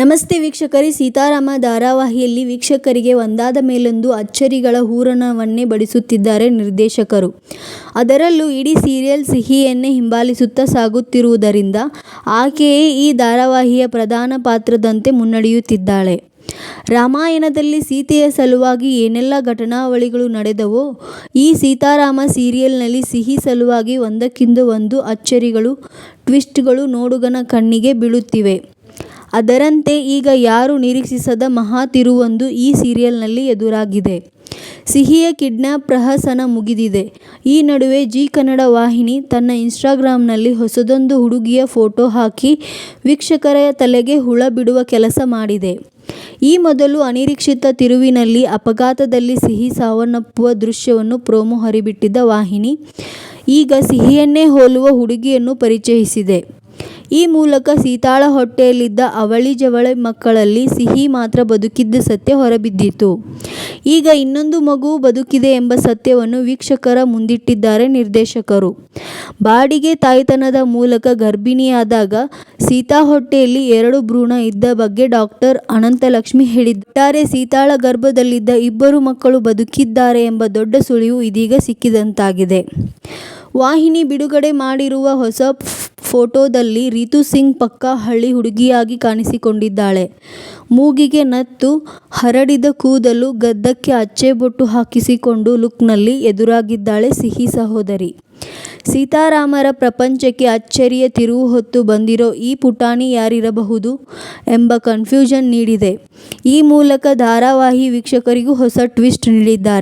ನಮಸ್ತೆ ವೀಕ್ಷಕರಿ, ಸೀತಾರಾಮ ಧಾರಾವಾಹಿಯಲ್ಲಿ ವೀಕ್ಷಕರಿಗೆ ಒಂದಾದ ಮೇಲೊಂದು ಅಚ್ಚರಿಗಳ ಹೂರಣವನ್ನೇ ಬಡಿಸುತ್ತಿದ್ದಾರೆ ನಿರ್ದೇಶಕರು. ಅದರಲ್ಲೂ ಇಡೀ ಸೀರಿಯಲ್ ಸಿಹಿಯನ್ನೇ ಹಿಂಬಾಲಿಸುತ್ತಾ ಸಾಗುತ್ತಿರುವುದರಿಂದ ಆಕೆಯೇ ಈ ಧಾರಾವಾಹಿಯ ಪ್ರಧಾನ ಪಾತ್ರದಂತೆ ಮುನ್ನಡೆಯುತ್ತಿದ್ದಾಳೆ. ರಾಮಾಯಣದಲ್ಲಿ ಸೀತೆಯ ಸಲುವಾಗಿ ಏನೆಲ್ಲ ಘಟನಾವಳಿಗಳು ನಡೆದವೋ, ಈ ಸೀತಾರಾಮ ಸೀರಿಯಲ್ನಲ್ಲಿ ಸಿಹಿ ಸಲುವಾಗಿ ಒಂದಕ್ಕಿಂತ ಒಂದು ಅಚ್ಚರಿಗಳು, ಟ್ವಿಸ್ಟ್ಗಳು ನೋಡುಗನ ಕಣ್ಣಿಗೆ ಬೀಳುತ್ತಿವೆ. ಅದರಂತೆ ಈಗ ಯಾರು ನಿರೀಕ್ಷಿಸದ ಮಹಾ ತಿರುವೊಂದು ಈ ಸೀರಿಯಲ್ನಲ್ಲಿ ಎದುರಾಗಿದೆ. ಸಿಹಿಯ ಕಿಡ್ನಾಪ್ ಪ್ರಹಸನ ಮುಗಿದಿದೆ. ಈ ನಡುವೆ ಜಿ ಕನ್ನಡ ವಾಹಿನಿ ತನ್ನ ಇನ್ಸ್ಟಾಗ್ರಾಮ್ನಲ್ಲಿ ಹೊಸದೊಂದು ಹುಡುಗಿಯ ಫೋಟೋ ಹಾಕಿ ವೀಕ್ಷಕರ ತಲೆಗೆ ಹುಳ ಬಿಡುವ ಕೆಲಸ ಮಾಡಿದೆ. ಈ ಮೊದಲು ಅನಿರೀಕ್ಷಿತ ತಿರುವಿನಲ್ಲಿ ಅಪಘಾತದಲ್ಲಿ ಸಿಹಿ ಸಾವನ್ನಪ್ಪುವ ದೃಶ್ಯವನ್ನು ಪ್ರೋಮೋ ಹರಿಬಿಟ್ಟಿದ್ದ ವಾಹಿನಿ ಈಗ ಸಿಹಿಯನ್ನೇ ಹೋಲುವ ಹುಡುಗಿಯನ್ನು ಪರಿಚಯಿಸಿದೆ. ಈ ಮೂಲಕ ಸೀತಾಳ ಹೊಟ್ಟೆಯಲ್ಲಿದ್ದ ಅವಳಿ ಜವಳಿ ಮಕ್ಕಳಲ್ಲಿ ಸಿಹಿ ಮಾತ್ರ ಬದುಕಿದ್ದ ಸತ್ಯ ಹೊರಬಿದ್ದಿತು. ಈಗ ಇನ್ನೊಂದು ಮಗು ಬದುಕಿದೆ ಎಂಬ ಸತ್ಯವನ್ನು ವೀಕ್ಷಕರ ಮುಂದಿಟ್ಟಿದ್ದಾರೆ ನಿರ್ದೇಶಕರು. ಬಾಡಿಗೆ ತಾಯ್ತನದ ಮೂಲಕ ಗರ್ಭಿಣಿಯಾದಾಗ ಸೀತಾ ಹೊಟ್ಟೆಯಲ್ಲಿ ಎರಡು ಭ್ರೂಣ ಇದ್ದ ಬಗ್ಗೆ ಡಾಕ್ಟರ್ ಅನಂತಲಕ್ಷ್ಮಿ ಹೇಳಿದ್ದಾರೆ ಸೀತಾಳ ಗರ್ಭದಲ್ಲಿದ್ದ ಇಬ್ಬರು ಮಕ್ಕಳು ಬದುಕಿದ್ದಾರೆ ಎಂಬ ದೊಡ್ಡ ಸುಳಿವು ಇದೀಗ ಸಿಕ್ಕಿದಂತಾಗಿದೆ. ವಾಹಿನಿ ಬಿಡುಗಡೆ ಮಾಡಿರುವ ಹೊಸ ಫೋಟೋದಲ್ಲಿ ರೀತು ಸಿಂಗ್ ಪಕ್ಕಾ ಹಳ್ಳಿ ಹುಡುಗಿಯಾಗಿ ಕಾಣಿಸಿಕೊಂಡಿದ್ದಾಳೆ. ಮೂಗಿಗೆ ನತ್ತು, ಹರಡಿದ ಕೂದಲು ಗದ್ದಕ್ಕೆ ಅಚ್ಚೆ ಬೊಟ್ಟು ಹಾಕಿಸಿಕೊಂಡು ಲುಕ್ನಲ್ಲಿ ಎದುರಾಗಿದ್ದಾಳೆ ಸಿಹಿ ಸಹೋದರಿ. ಸೀತಾರಾಮರ ಪ್ರಪಂಚಕ್ಕೆ ಅಚ್ಚರಿಯ ತಿರುವು ಹೊತ್ತು ಬಂದಿರೋ ಈ ಪುಟಾಣಿ ಯಾರಿರಬಹುದು ಎಂಬ ಕನ್ಫ್ಯೂಷನ್ ನೀಡಿದೆ. ಈ ಮೂಲಕ ಧಾರಾವಾಹಿ ವೀಕ್ಷಕರಿಗೂ ಹೊಸ ಟ್ವಿಸ್ಟ್ ನೀಡಿದ್ದಾರೆ.